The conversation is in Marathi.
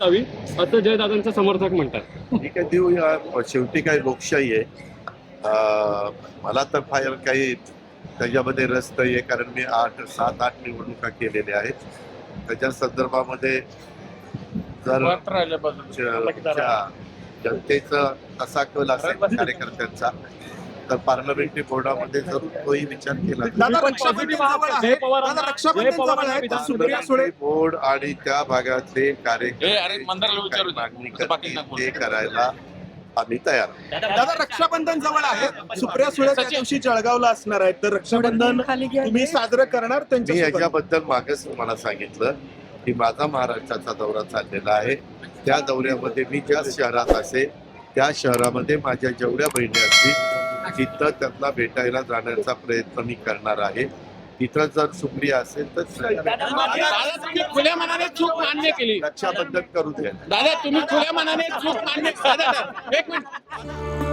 जावी असं जयदादांचे समर्थक म्हणतात. ठीक आहे देऊया शेवटी काही लोकशाही आहे. मला तर फार काही त्याच्यामध्ये रस नाही आहे कारण मी आठ सात आठ निवडणुका केलेल्या आहेत. त्याच्या संदर्भामध्ये जर जनतेचा कसा कल असेल कार्यकर्त्यांचा तर पार्लमेंटरी बोर्डामध्ये जर तोही विचार केला बोर्ड आणि त्या भागातले ए, कार्यकर्ते करायला आम्ही तयार. दादा रक्षाबंधन जवळ आहे. सुप्रिया सुळे त्या दिवशी जळगावला असणार आहेत. तर रक्षाबंधन तुम्ही साजरं करणार त्यांच्या याच्याबद्दल मागच तुम्हाला सांगितलं की माझा महाराष्ट्राचा दौरा चाललेला आहे. त्या दौऱ्यामध्ये मी ज्या शहरात असेल त्या शहरामध्ये माझ्या जेवढ्या बहिणी असतील तिथं त्यांना भेटायला जाण्याचा प्रयत्न मी करणार आहे. तिथं जर सुप्रिया असेल तर दादा तुम्ही खुल्या मनाने चूक मान्य केली. रक्षाबंधन करू द्या. दादा तुम्ही खुल्या मनाने चूक मान्य दादा, एक मिनिट.